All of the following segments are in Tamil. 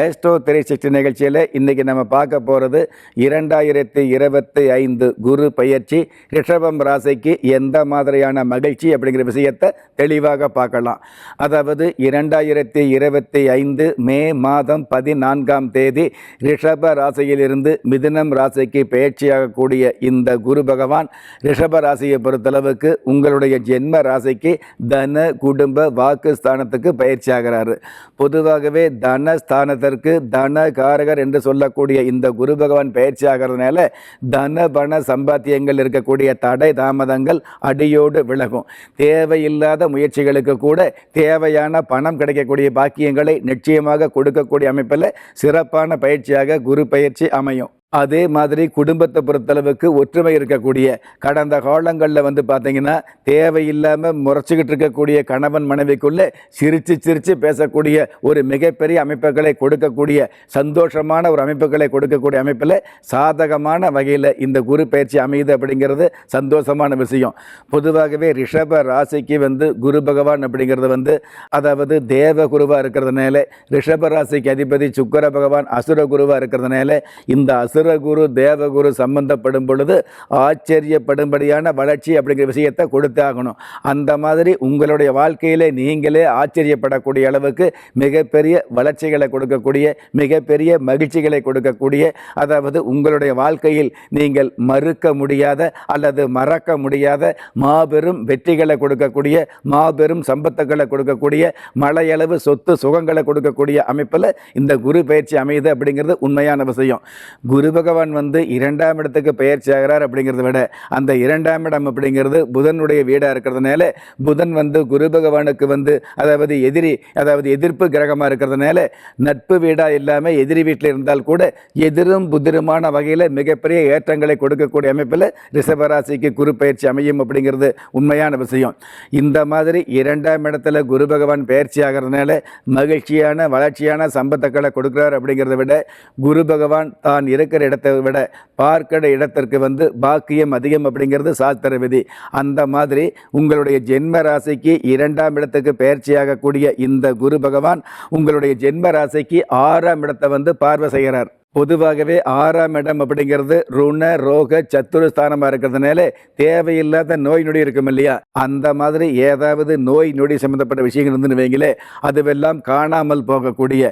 ஏஸ்டோ திரை சிக்ஸ்டி நிகழ்ச்சியில் இன்றைக்கி நம்ம பார்க்க போகிறது இரண்டாயிரத்தி இருபத்தி ஐந்து குரு பயிற்சி ரிஷபம் ராசிக்கு எந்த மாதிரியான மகிழ்ச்சி அப்படிங்கிற விஷயத்தை தெளிவாக பார்க்கலாம். அதாவது இரண்டாயிரத்தி இருபத்தி ஐந்து மே மாதம் பதினான்காம் தேதி ரிஷப ராசியிலிருந்து மிதுனம் ராசிக்கு பயிற்சியாகக்கூடிய இந்த குரு பகவான் ரிஷப ராசியை பொறுத்தளவுக்கு உங்களுடைய ஜென்ம ராசிக்கு தன குடும்ப வாக்கு ஸ்தானத்துக்கு பயிற்சியாகிறாரு. பொதுவாகவே தன ஸ்தானத்திற்கு தன காரகர் என்று சொல்லக்கூடிய இந்த குரு பகவான் பயிற்சி ஆகிறதுனால தன பண சம்பாத்தியங்கள் இருக்கக்கூடிய தடை தாமதங்கள் அடியோடு விலகும். தேவையில்லாத முயற்சிகளுக்கு கூட தேவையான பணம் கிடைக்கக்கூடிய பாக்கியங்களை நிச்சயமாக கொடுக்கக்கூடிய அமைப்பில் சிறப்பான பயிற்சியாக குரு பயிற்சி அமையும். அதே மாதிரி குடும்பத்தை பொறுத்தளவுக்கு ஒற்றுமை இருக்கக்கூடிய கடந்த காலங்களில் வந்து பார்த்தீங்கன்னா தேவையில்லாமல் முறைச்சிக்கிட்டு இருக்கக்கூடிய கணவன் மனைவிக்குள்ளே சிரித்து சிரித்து பேசக்கூடிய ஒரு மிகப்பெரிய அமைப்புகளை கொடுக்கக்கூடிய சந்தோஷமான ஒரு அமைப்புகளை கொடுக்கக்கூடிய அமைப்பில் சாதகமான வகையில் இந்த குரு பயிற்சி அமையுது அப்படிங்கிறது சந்தோஷமான விஷயம். பொதுவாகவே ரிஷப ராசிக்கு வந்து குரு பகவான் அப்படிங்கிறது வந்து அதாவது தேவ குருவாக இருக்கிறதுனால ரிஷப ராசிக்கு அதிபதி சுக்கர பகவான் அசுர குருவாக இருக்கிறதுனால இந்த சுரகுரு தேவகுரு சம்பந்தப்படும் பொழுது ஆச்சரியப்படும்படியான வளர்ச்சி அப்படிங்கிற விஷயத்தை கொடுத்தாகணும். அந்த மாதிரி உங்களுடைய வாழ்க்கையிலே நீங்களே ஆச்சரியப்படக்கூடிய அளவுக்கு மிகப்பெரிய வளர்ச்சிகளை கொடுக்கக்கூடிய மிகப்பெரிய மகிழ்ச்சிகளை கொடுக்கக்கூடிய அதாவது உங்களுடைய வாழ்க்கையில் நீங்கள் மறுக்க முடியாத அல்லது மறக்க முடியாத மாபெரும் வெற்றிகளை கொடுக்கக்கூடிய மாபெரும் சம்பத்துக்களை கொடுக்கக்கூடிய மலையளவு சொத்து சுகங்களை கொடுக்கக்கூடிய அமைப்பில் இந்த குரு பயிற்சி அமையுது அப்படிங்கிறது உண்மையான விஷயம். குரு பகவான் வந்து இரண்டாம் இடத்துக்கு பயிற்சி ஆகிறார் அப்படிங்கிறத விட அந்த இரண்டாம் இடம் அப்படிங்கிறது புதனுடைய வீடாக இருக்கிறதுனால புதன் வந்து குரு பகவானுக்கு வந்து அதாவது எதிரி அதாவது எதிர்ப்பு கிரகமாக இருக்கிறதுனால நட்பு வீடாக இல்லாமல் எதிரி வீட்டில் இருந்தால் கூட எதிரும் புதிருமான வகையில் மிகப்பெரிய ஏற்றங்களை கொடுக்கக்கூடிய அமைப்பில் ரிஷபராசிக்கு குரு பயிற்சி அமையும் அப்படிங்கிறது உண்மையான விஷயம். இந்த மாதிரி இரண்டாம் இடத்துல குரு பகவான் பயிற்சி ஆகிறதுனால மகிழ்ச்சியான வளர்ச்சியான சம்பத்துக்களை கொடுக்குறார் அப்படிங்கிறத விட குரு பகவான் தான் இருக்கிற இடத்தை விட பார்க்கிற இடத்திற்கு வந்து பாக்கியம் அதிகம் அப்படிங்கிறது சாஸ்திர விதி. அந்த மாதிரி உங்களுடைய ஜென்ம ராசிக்கு இரண்டாம் இடத்துக்கு பயிற்சியாகக்கூடிய இந்த குரு பகவான் உங்களுடைய ஜென்ம ராசிக்கு ஆறாம் இடத்தை வந்து பார்வை செய்கிறார். பொதுவாகவே ஆறாம் இடம் அப்படிங்கிறது ருண ரோக சத்துரு ஸ்தானமாக இருக்கிறதுனால தேவையில்லாத நோய் நொடி இருக்கும் இல்லையா? அந்த மாதிரி ஏதாவது நோய் நொடி சம்மந்தப்பட்ட விஷயங்கள் இருந்துன்னு வைங்களே அதுவெல்லாம் காணாமல் போகக்கூடிய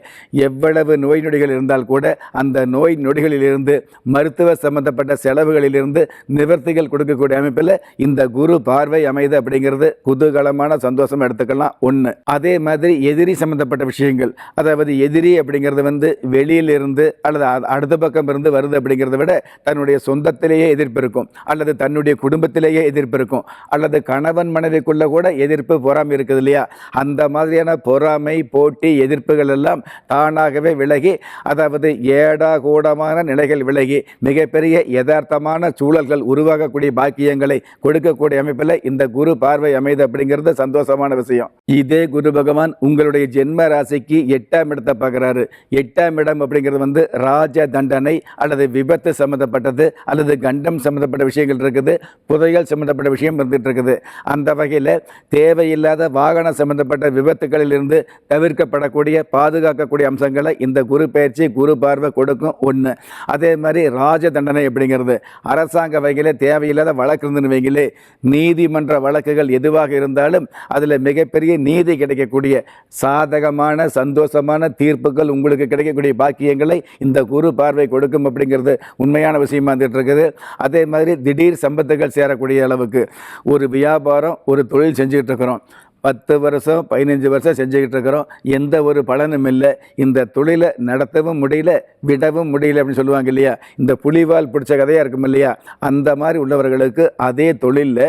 எவ்வளவு நோய் நொடிகள் இருந்தால் கூட அந்த நோய் நொடிகளிலிருந்து மருத்துவ சம்பந்தப்பட்ட செலவுகளிலிருந்து நிவர்த்திகள் கொடுக்கக்கூடிய அமைப்பில் இந்த குரு பார்வை அமைது அப்படிங்கிறது குதூகலமான சந்தோஷம் எடுத்துக்கலாம். ஒன்று அதே மாதிரி எதிரி சம்பந்தப்பட்ட விஷயங்கள் அதாவது எதிரி அப்படிங்கிறது வந்து வெளியிலிருந்து அல்லது அடுத்த பக்கம் இருந்து வருது அப்படிங்கிறத விட தன்னுடைய சொந்தத்திலேயே எதிர்ப்பு இருக்கும். அல்லது தன்னுடைய குடும்பத்திலேயே எதிர்ப்பு இருக்கும். அல்லது கணவன் மனைவிக்குள்ள கூட எதிர்ப்பு பொறாமை இருக்குது இல்லையா? அந்த மாதிரியான பொறாமை போட்டி எதிர்ப்புகள் எல்லாம் தானாகவே விலகி அதாவது ஏடா கூடமான நிலைகள் விலகி மிகப்பெரிய யதார்த்தமான சூழல்கள் உருவாகக்கூடிய பாக்கியங்களை கொடுக்கக்கூடிய அமைப்பில் இந்த குரு பார்வை அமைது அப்படிங்கிறது சந்தோஷமான விஷயம். இதே குரு பகவான் உங்களுடைய ஜென்ம ராசிக்கு எட்டாம் இடத்தை பார்க்குறாரு. எட்டாம் இடம் அப்படிங்கிறது வந்து ரா ராஜ தண்டனை அல்லது விபத்து சம்மந்தப்பட்டது அல்லது கண்டம் சம்மந்தப்பட்ட விஷயங்கள் இருக்குது புதையல் சம்மந்தப்பட்ட விஷயம் இருந்துகிட்டு இருக்குது. அந்த வகையில் தேவையில்லாத வாகன சம்மந்தப்பட்ட விபத்துகளிலிருந்து தவிர்க்கப்படக்கூடிய பாதுகாக்கக்கூடிய அம்சங்களை இந்த குரு பயிற்சி குரு பார்வை கொடுக்கும் ஒன்று அதே மாதிரி ராஜ தண்டனை அப்படிங்கிறது அரசாங்க வகையில் தேவையில்லாத வழக்கு இருந்துன்னு வைங்களே நீதிமன்ற வழக்குகள் எதுவாக இருந்தாலும் அதில் மிகப்பெரிய நீதி கிடைக்கக்கூடிய சாதகமான சந்தோஷமான தீர்ப்புகள் உங்களுக்கு கிடைக்கக்கூடிய பாக்கியங்களை இந்த குரு பார்வை கொடுக்கும் அப்படிங்கிறது உண்மையான விஷயமா இருந்துட்டு இருக்குது அதே மாதிரி திடீர் சம்பத்துகள் சேரக்கூடிய அளவுக்கு ஒரு வியாபாரம் ஒரு தொழில் செஞ்சுக்கிட்டு இருக்கிறோம் பத்து வருஷம் பதினஞ்சு வருஷம் செஞ்சுக்கிட்டு இருக்கிறோம். எந்த ஒரு பலனும் இல்லை. இந்த தொழிலை நடத்தவும் முடியல விடவும் முடியல அப்படின்னு சொல்லுவாங்க இல்லையா? இந்த புலிவால் பிடிச்ச கதையாக இருக்கும் இல்லையா? அந்த மாதிரி உள்ளவர்களுக்கு அதே தொழிலில்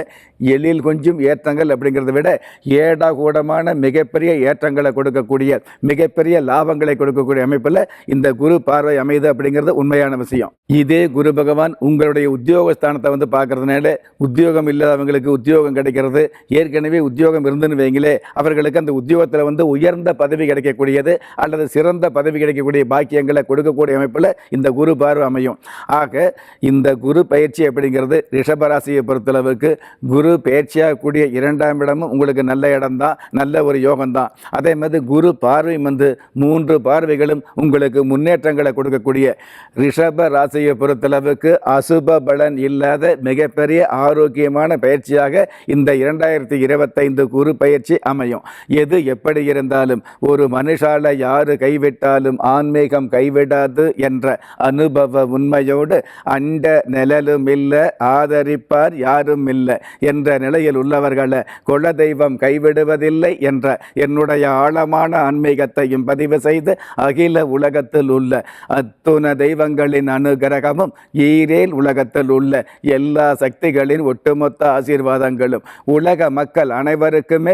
எழில் கொஞ்சம் ஏற்றங்கள் அப்படிங்கிறத விட ஏடா கூடமான மிகப்பெரிய ஏற்றங்களை கொடுக்கக்கூடிய மிகப்பெரிய லாபங்களை கொடுக்கக்கூடிய அமைப்பில் இந்த குரு பார்வை அமைது அப்படிங்கிறது உண்மையான விஷயம். இதே குரு பகவான் உங்களுடைய உத்தியோகஸ்தானத்தை வந்து பார்க்கறதுனால உத்தியோகம் இல்லாதவங்களுக்கு உத்தியோகம் கிடைக்கிறது. ஏற்கனவே உத்தியோகம் இருந்துன்னு வைங்களே அவர்களுக்கு அந்த உத்தியோகத்தில் வந்து உயர்ந்த பதவி கிடைக்கக்கூடியது அல்லது சிறந்த பதவி கிடைக்கக்கூடிய பாக்கியங்களை கொடுக்கக்கூடிய அமைப்பில் இந்த குரு பார்வை அமையும். ஆக இந்த குரு பயிற்சி அப்படிங்கிறது ரிஷபராசியை பொறுத்தளவுக்கு குரு பயிற்சியாகக்கூடிய இரண்டாம் இடமும் உங்களுக்கு நல்ல இடம்தான் நல்ல ஒரு யோகம்தான். அதே மாதிரி குரு பார்வை வந்து மூன்று பார்வைகளும் உங்களுக்கு முன்னேற்றங்களை கொடுக்கக்கூடிய ரிஷப ராசியை பொறுத்தளவுக்கு அசுப பலன் இல்லாத மிகப்பெரிய ஆரோக்கியமான பயிற்சியாக இந்த இரண்டாயிரத்தி இருபத்தைந்து குரு பயிற்சி அமையும். எது எப்படி இருந்தாலும் ஒரு மனுஷால யாரு கைவிட்டாலும் ஆன்மீகம் கைவிடாது என்ற அனுபவ உண்மையோடு அண்ட நிழலும் இல்லை ஆதரிப்பார் யாரும் இல்லை என்ற நிலையில் உள்ளவர்களை குலதெய்வம் கைவிடுவதில்லை என்ற என்னுடைய ஆழமான ஆன்மீகத்தையும் பதிவு செய்து அகில உலகத்தில் உள்ள அத்துண தெய்வங்களின் அனுகிரகமும் ஈரேல் உலகத்தில் உள்ள எல்லா சக்திகளின் ஒட்டுமொத்த ஆசீர்வாதங்களும். உலக மக்கள் அனைவருக்குமே